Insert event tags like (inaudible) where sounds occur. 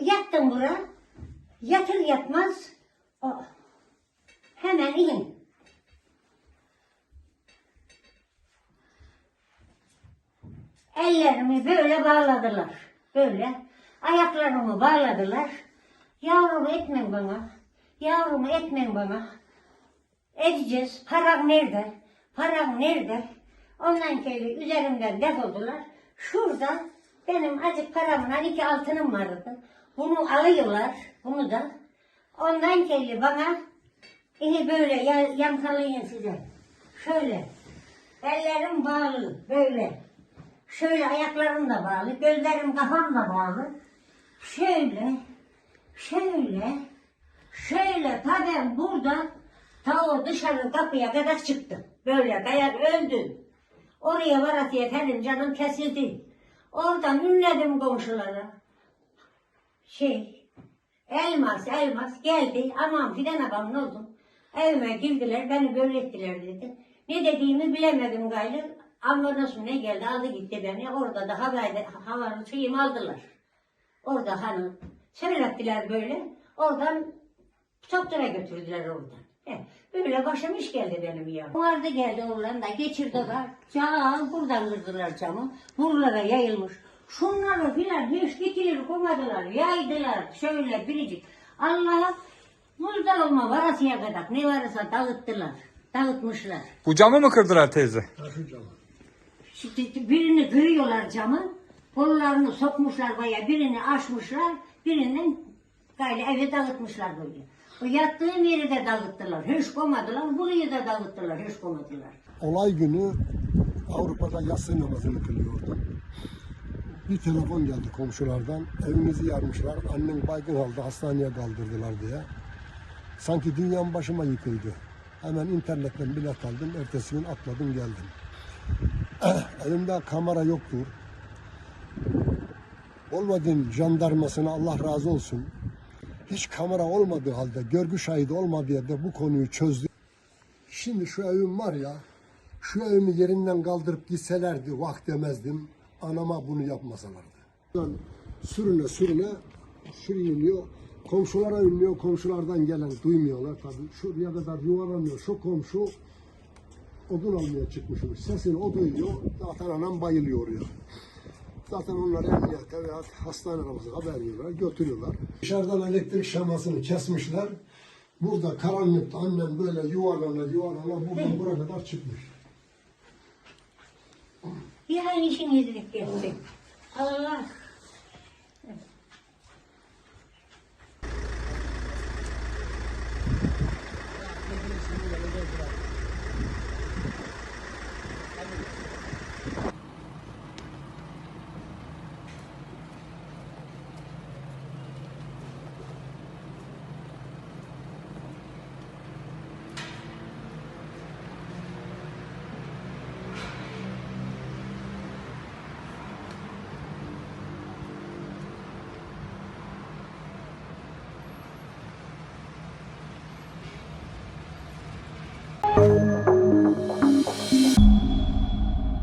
Yattım bura. Yatır yatmaz o, hemen in. Ellerimi böyle bağladılar. Böyle. Ayaklarımı bağladılar. Yavrum etmen bana. Yavrum etmen bana. Edeceğiz. Param nerede? Param nerede? Ondan kere üzerimden defoldular. Şurada benim azıcık paramla iki altınım vardı. Bunu alıyorlar. Bunu da. Ondan kere bana iyi böyle ya, yamkalayın size. Şöyle. Ellerim bağlı. Böyle. Şöyle ayaklarım da bağlı. Gözlerim kafam da bağlı. Şöyle. Şöyle. Şöyle ta ben burada ta o dışarı kapıya kadar çıktım. Böyle dayak öldüm. Oraya varasıya efendim canım kesildi. Oradan ünledim komşulara. Şey, elmas elmas geldi. Aman fidan abam ne oldu? Evime girdiler, beni böyle ettiler dedi. Ne dediğimi bilemedim gayrı. Ambulans mı ne geldi aldı gitti beni. Orada da havayla, havanın şeyimi aldılar. Orada hanım. Söylettiler böyle. Oradan doktora götürdüler oradan. He, Böyle başım iş geldi benim ya. Vardı geldi oğlan da geçirdiler. Cam buradan kırdılar camı. Buralara yayılmış. Şunları filan hiç getirir koymadılar. Yaydılar şöyle biricik. Allah'a Muzdal olma varasıya kadar ne varsa dağıttılar. Dağıtmışlar. Bu camı mı kırdılar teyze? Şimdi birini kırıyorlar camı. Kollarını sokmuşlar baya birini açmışlar. Birinden gayrı evi dağıtmışlar böyle. O yattığım yeri de dağıttılar. Hiç koymadılar. Burayı da dağıttılar. Hiç koymadılar. olay günü Avrupa'da yatsı namazını kılıyordum. Bir telefon geldi komşulardan. Evimizi yarmışlar. Annem baygın halde hastaneye kaldırdılar diye. Sanki dünyam başıma yıkıldı. Hemen internetten bilet aldım. Ertesi gün atladım geldim. (clears throat) Elimde kamera yoktur. Olmadığım jandarmasına Allah razı olsun. Hiç kamera olmadığı halde, görgü şahidi olmadığı yerde bu konuyu çözdü. Şimdi şu evim var ya, şu evimi yerinden kaldırıp gitselerdi, vah demezdim. Anama bunu yapmasalardı. Buradan Sürüne sürüne şuraya iniyor. Komşulara ünlüyor. Komşulardan gelen duymuyorlar tabii. Şuraya kadar yuvarlanıyor. Şu komşu odun almaya çıkmışmış. Sesini o duyuyor. Zaten anam bayılıyor oraya. Zaten onlar emniyete veya hastane arabası haber veriyorlar, götürüyorlar. Dışarıdan elektrik şamasını kesmişler. Burada karanlıkta annem böyle yuvarlana yuvarlana buradan buraya kadar çıkmış. Bir aynı işin izledik geldi. Allah.